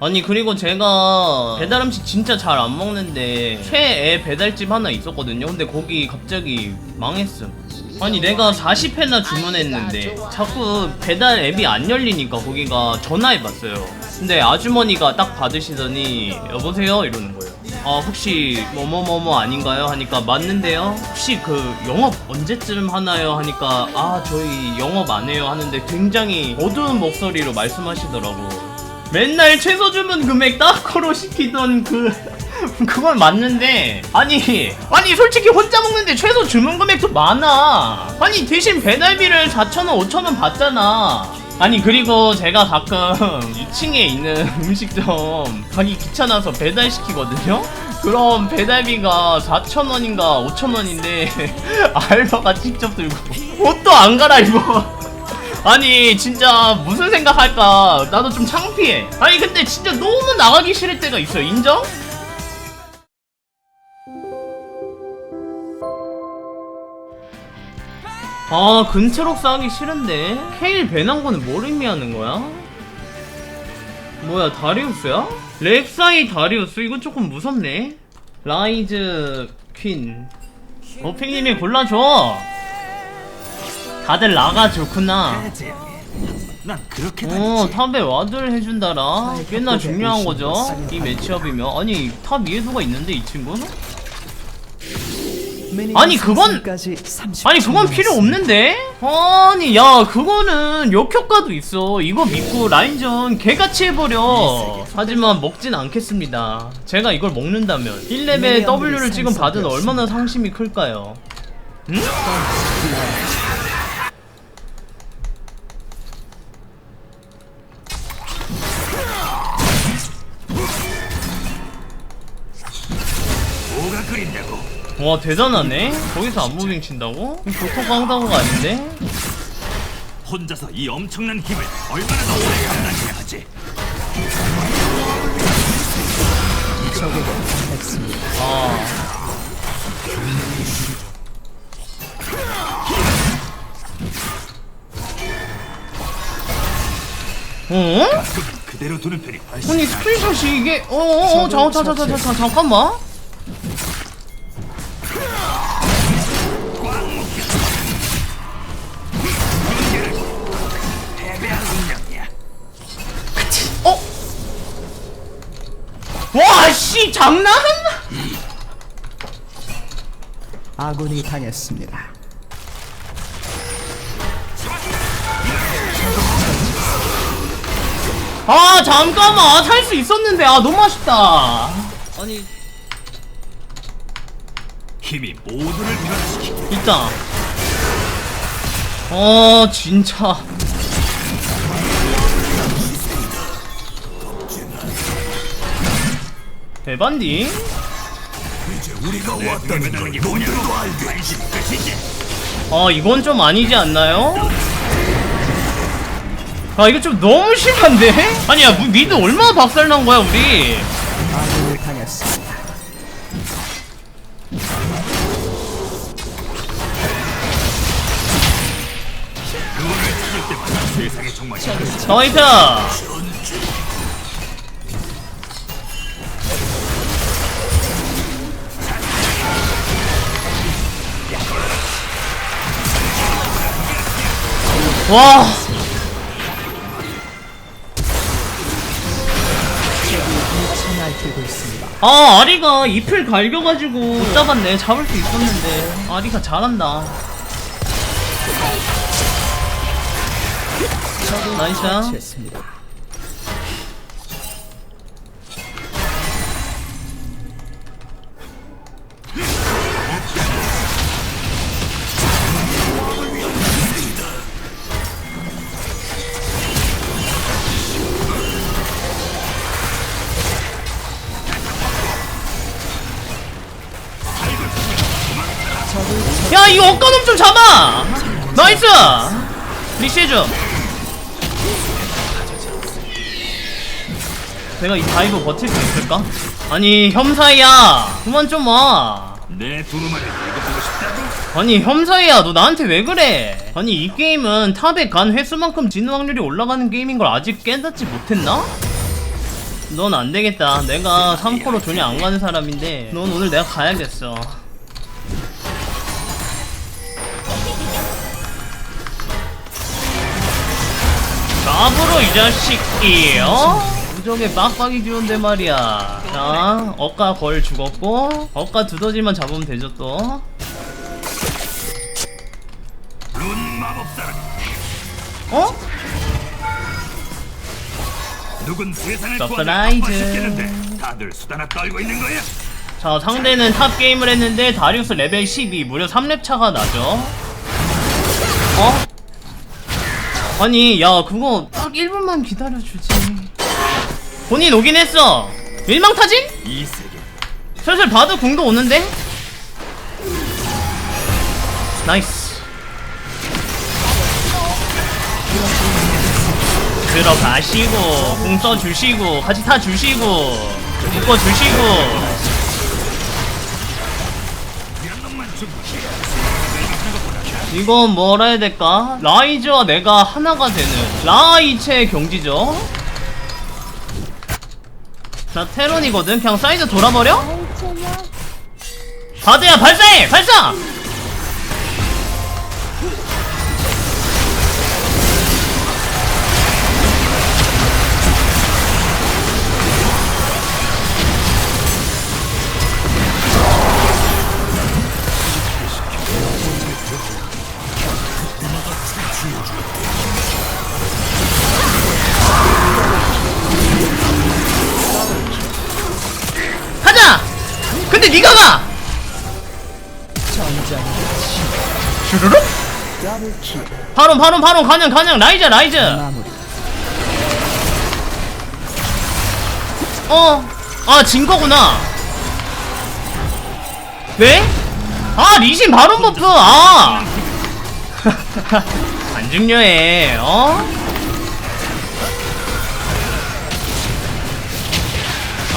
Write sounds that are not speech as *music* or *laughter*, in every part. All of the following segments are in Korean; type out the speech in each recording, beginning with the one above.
아니 그리고 제가 배달 음식 진짜 잘 안 먹는데 최애 배달집 하나 있었거든요. 근데 거기 갑자기 망했음 아니 내가 40회나 주문했는데 자꾸 배달 앱이 안 열리니까 거기가 전화해봤어요. 근데 아주머니가 딱 받으시더니 여보세요? 이러는 거예요 아 혹시 뭐뭐뭐뭐 아닌가요? 하니까 맞는데요? 혹시 그 영업 언제쯤 하나요? 하니까 아 저희 영업 안 해요. 하는데 굉장히 어두운 목소리로 말씀하시더라고 맨날 최소 주문 금액 딱코로 시키던 그 *laughs* 그건 맞는데. 아니 아니 솔직히 혼자 먹는데 최소 주문 금액도 많아. 아니 대신 배달비를 4,000원 5,000원 받잖아. 아니 그리고 제가 가끔 *laughs* 2층에 있는 *laughs* 음식점 가기 귀찮아서 배달시키거든요? 그럼 배달비가 4,000원인가 5,000원인데 알바가 직접 들고. 옷도 안 갈아입어 아니 진짜 무슨 생각할까? 나도 좀 창피해. 아니 근데 진짜 너무 나가기 싫을 때가 있어요. 인정? 아 근체록 싸기 싫은데? 케일 배낭고는 뭘 의미하는 거야? 뭐야 다리우스야? 렉사이 다리우스? 이거 조금 무섭네. 라이즈 퀸. 어핑님이 골라줘 다들 나가 좋구나. 난 그렇게 어 탑에 와드를 해준다라. 꽤나 중요한 거죠 이 매치업이면. 아니 탑 이해도가 있는데 이 친구는? 아니, 그건- 아니 그건 필요 없는데? 아니 야 그거는 역효과도 있어. 이거 믿고 라인전 개같이 해버려. 하지만 먹진 않겠습니다. 제가 이걸 먹는다면. 1레벨 W를 지금 받은 얼마나 상심이 클까요? 응? 와 대단하네 거기서 안무빙 친다고? 보통 깡다고가 아닌데? 혼자서 이 엄청난 힘을 얼마나 더 오래 감당해야 하지 아 어? 가끔은 그대로 두는 편이 훨씬 아니 스크린샷이 이게 어어어 잠깐 잠깐 잠깐 잠깐만 와 씨 장난? 아군이 당했습니다. 아 잠깐만. 살 수 있었는데. 아 너무 아쉽다. 아니. 힘이 모두를 변화시키고 있다. 어 진짜 대반디? 우리가 왔다는 걸 놈들도 알겠지 아 이건 좀 아니지 않나요? 아 이거 좀 너무 심한데? 아니야 무- 미드 얼마나 박살난 거야 우리 나이트 와. 아 아리가 잎을 갈겨가지고 못 잡았네. 잡을 수 있었는데. 아리가 잘한다. 나이스 나이스 리시해줘 내가 이 다이브 버틸 수 있을까? 아니 혐사이야 그만 좀 와 내 두루마리 읽어보고 싶다고? 아니 혐사이야 너 나한테 왜 그래 아니 이 게임은 탑에 간 횟수만큼 지는 확률이 올라가는 게임인 걸 아직 깨닫지 못했나? 넌 안 되겠다. 내가 3코로 전혀 안 가는 사람인데, 넌 오늘 내가 가야겠어. 이 자식이, 어? 무적에 빡빡이 주는데 말이야. 자, 억가 걸 죽었고, 억가 두더지만 잡으면 되죠 또. 어? 누군 세상을 서프라이즈. 구하시겠는데 다들 수다나 떨고 있는 거야? 자 상대는 탑 게임을 했는데 다리우스 레벨 12 무려 3렙 차가 나죠 어? 아니 야 그거 딱 1분만 기다려주지. 본인 오긴 했어. 일망타진? 이 세계. 슬슬 봐도 궁도 오는데? 나이스. 들어가시고 궁 써주시고 같이 타주시고 묶어주시고 이건 뭐라 해야 될까? 라이즈와 내가 하나가 되는 라이체의 경지죠? 자 테론이거든 그냥 사이드 돌아버려? 바드야 발사해! 발사! 근데 니가 가! 슈르륵? 바론 바론 바론 가냥 가냥 라이즈 라이즈 어? 아, 진 거구나. 왜? 아, 리신 바론 버프, 아! *laughs* 안 중요해, 어?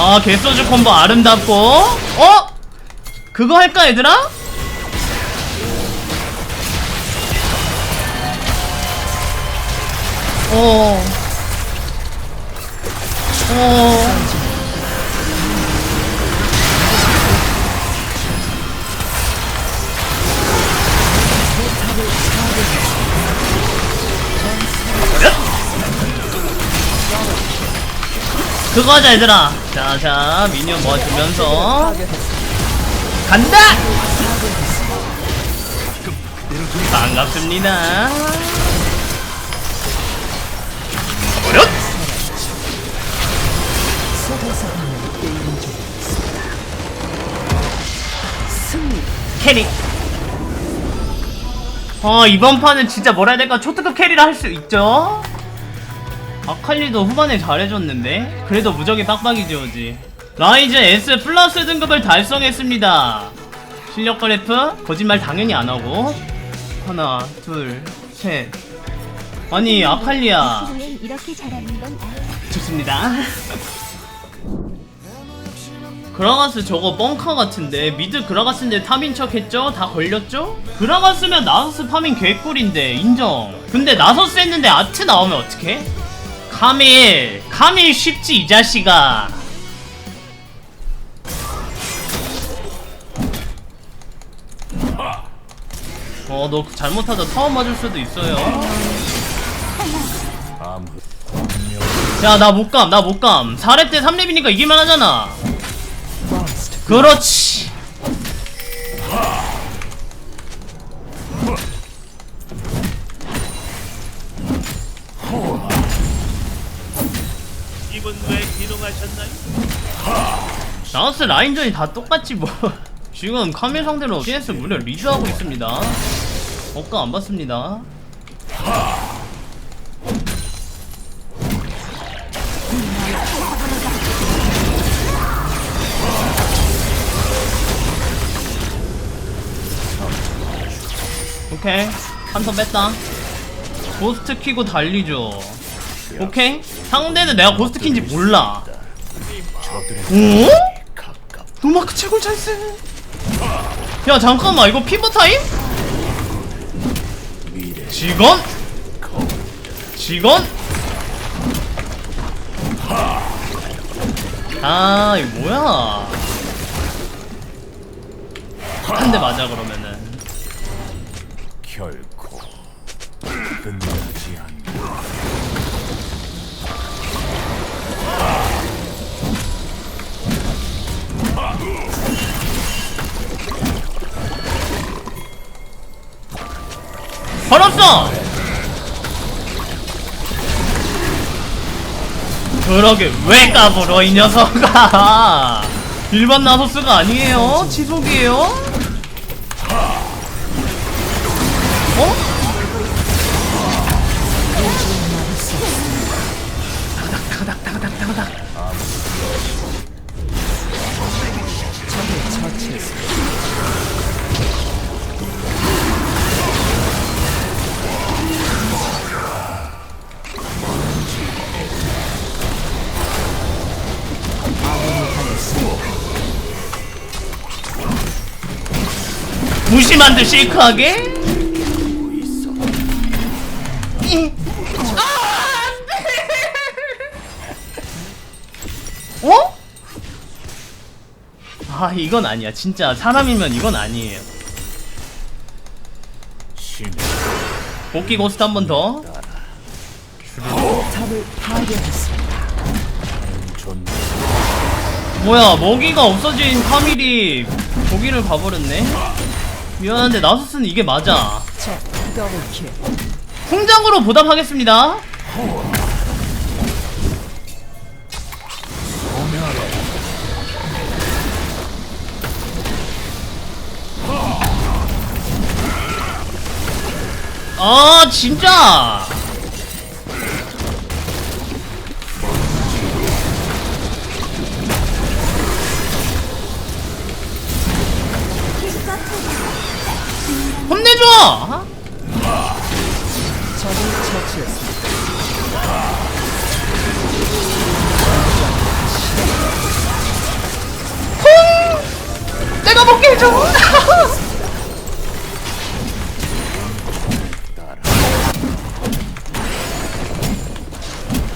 아, 개소주 콤보 아름답고, 어? 그거 할까, 얘들아? 어. 어. 그거 하자 얘들아. 자자 미니언 모아주면서. 간다! 반갑습니다. 캐리. 어 이번 판은 진짜 뭐라 해야 될까? 초특급 캐리를 할수 있죠 아칼리도 후반에 잘해줬는데? 그래도 무적이 빡빡이 지 오지. 라이즈 S 플러스 등급을 달성했습니다. 실력 그래프? 거짓말 당연히 안하고. 하나 둘셋. 아니 아칼리야 좋습니다. *laughs* 그라가스 저거 뻥카 같은데 미드 그라가스인데 탑인 척 했죠? 다 걸렸죠? 그라가스면 나서스 파밍 개꿀인데 인정. 근데 나서스 했는데 아트 나오면 어떡해? 카밀 카밀 쉽지 이 자식아. 어 너 잘못하다 타워 맞을 수도 있어요. 야나 못감 나 못감. 4렙 때 3렙이니까 이길만 하잖아. 그렇지 이분 왜 기동하셨나요? 나우스 라인전이 다 똑같지 뭐. *laughs* 지금 카밀 상대로 CS 무려 리드하고 있습니다. 억까 안 받습니다. 오케이. 한 턴 뺐다. 고스트 키고 달리죠 오케이? 상대는 내가 고스트 킨지 몰라. 어? 노마크 최고 찬스. 야 잠깐만. 이거 피버 타임? 직원? 직원? 아 이거 뭐야? 한 대 맞아 그러면은. 결코. 끝나 걸었어! 그러게 왜 까불어 이 녀석아? *laughs* 일반 나소스가 아니에요? 지속이에요? 어? 듯 시크하게? 어? 아 이건 아니야. 진짜 사람이면 이건 아니에요. 복귀 고스트 한 번 더. 뭐야 먹이가 없어진 카밀이 거기를 가버렸네 미안한데 나소스는 이게 맞아. 통장으로 보답하겠습니다. 아 진짜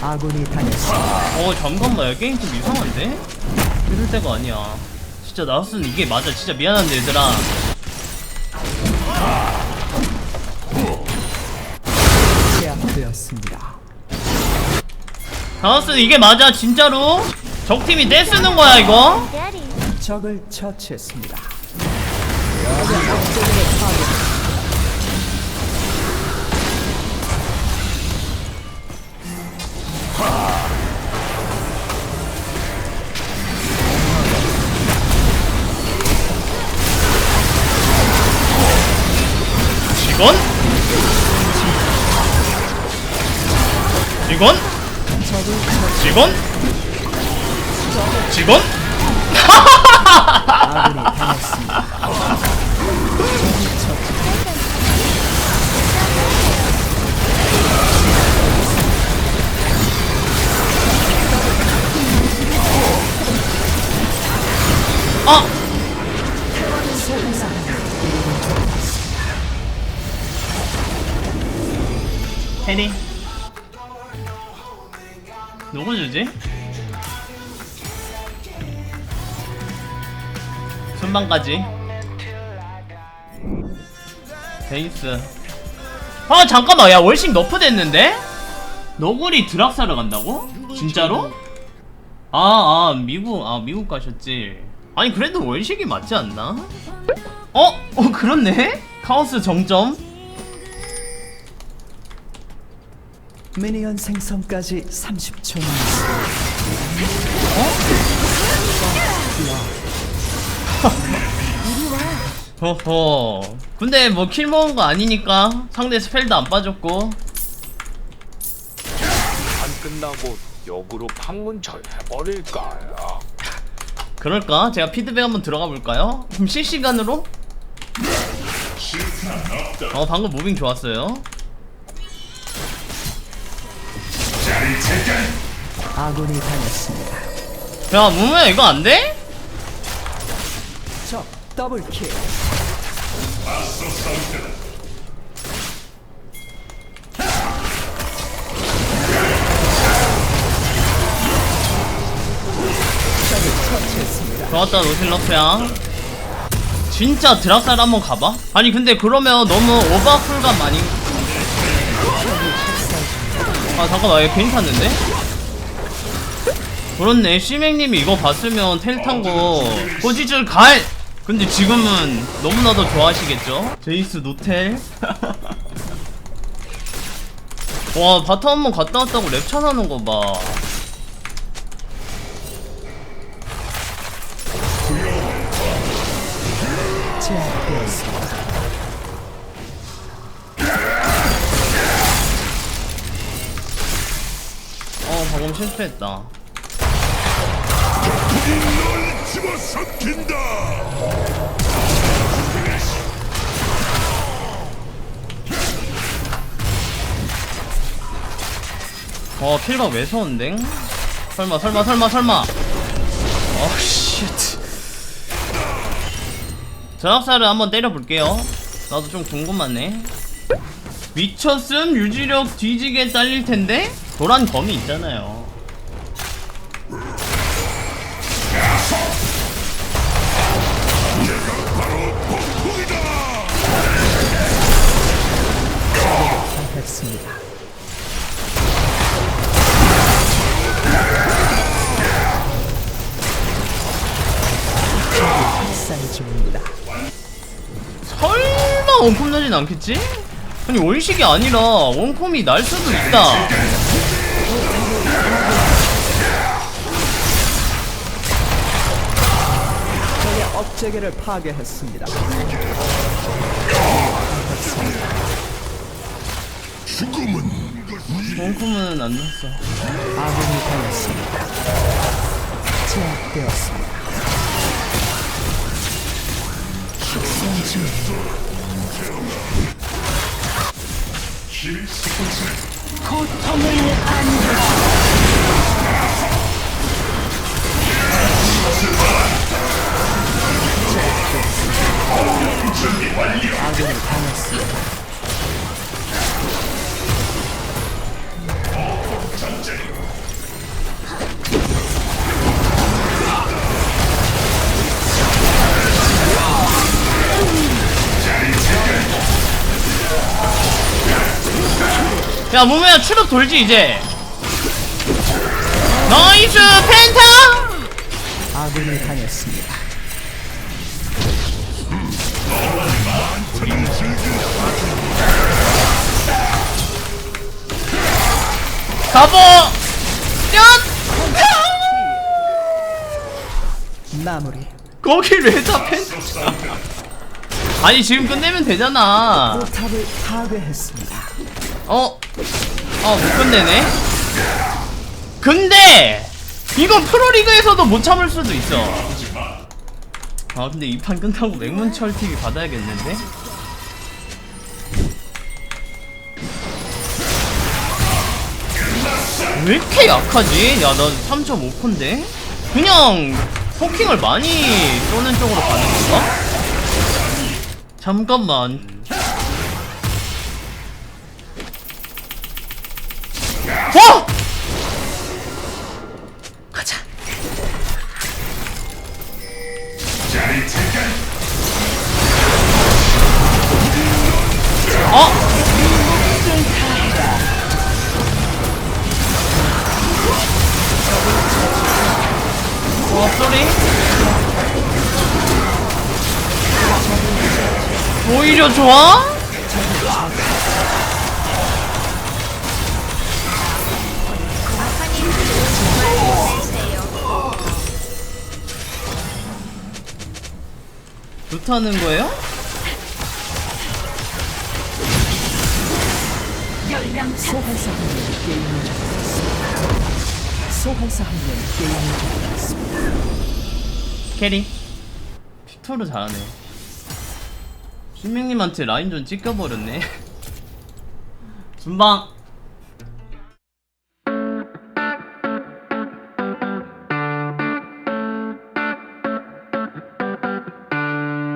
아군이 당했습니다. 어 잠깐만 야 게임 좀 이상한데? 이럴 때가 아니야 진짜 나스는 이게 맞아 진짜 미안한데 얘들아 제압되었습니다. 나스는 이게 맞아 진짜로 적팀이 떼쓰는 거야 이거. 적을 처치했습니다. 아군이 당했습니다. 적을 처치. 아! 해리 누구 주지? 순방까지 베이스 아 잠깐만 야 월식 너프 됐는데? 너구리 드락사를 간다고? 진짜로? 아, 아, 미국, 아, 미국 가셨지. 아니, 그래도 월식이 맞지 않나? 어? 어, 그렇네? 카오스 정점? 미니언 생성까지 30초 남았습니다. 허허. 근데 뭐 킬 먹은 거 아니니까 상대 스펠도 안 빠졌고. 안 끝나고 역으로 방문철 해버릴까요? 그럴까? 제가 피드백 한번 들어가 볼까요? 그럼 실시간으로? 어, 방금 무빙 좋았어요. 아군이 당했습니다. 야, 무무야, 이거 안 돼? 적 더블 킬. 좋았다 노실러프야 진짜 드락살 한번 가봐? 아니 근데 그러면 너무 오버풀감 많이 아얘 괜히 탔는데? 그렇네 시맹님이 이거 봤으면 텔 탄거 포지줄 갈! 근데 지금은 너무나도 좋아하시겠죠? 제이스 노텔 *laughs* 와 바텀 한번 갔다 왔다고 랩 차 나는 거봐 어 방금 실수했다. 어 킬각 매서운데? 설마 설마 설마 설마. 어씨 저학살을 한번 때려볼게요. 나도 좀 궁금하네. 미쳤음 유지력 뒤지게 딸릴 텐데? 도란 검이 있잖아요 원콤 나진 않겠지? 아니 원식이 아니라 원콤이 날 수도 있다 적의 업체계를 파괴했습니다. 원콤은 안 났어 아군이 당했습니다. 제압되었습니다. 식 성중 아군이 당했습니다. 야 무매야 추력 돌지 이제 나이스 펜타 아군이 당했습니다. 가보 엿 마무리. 거길 왜다 펜타 아니 지금 끝내면 되잖아 포탑을 파괴했습니다. 어? 어, 못 끝내네? 근데! 이건 프로리그에서도 못 참을 수도 있어. 아, 근데 이 판 끝나고 맹문철 TV 받아야겠는데? 왜 이렇게 약하지? 야, 나 3.5%인데? 그냥 포킹을 많이 쏘는 쪽으로 가는 건가? 잠깐만. 오히려 좋아? 좋다는 거예요? 소환사 한명 게임을 접었습니다. 소환사 한명 게임을 접었습니다. 캐리 픽토르 잘하네 신명님한테 라인 좀 찍혀버렸네. *laughs* 준방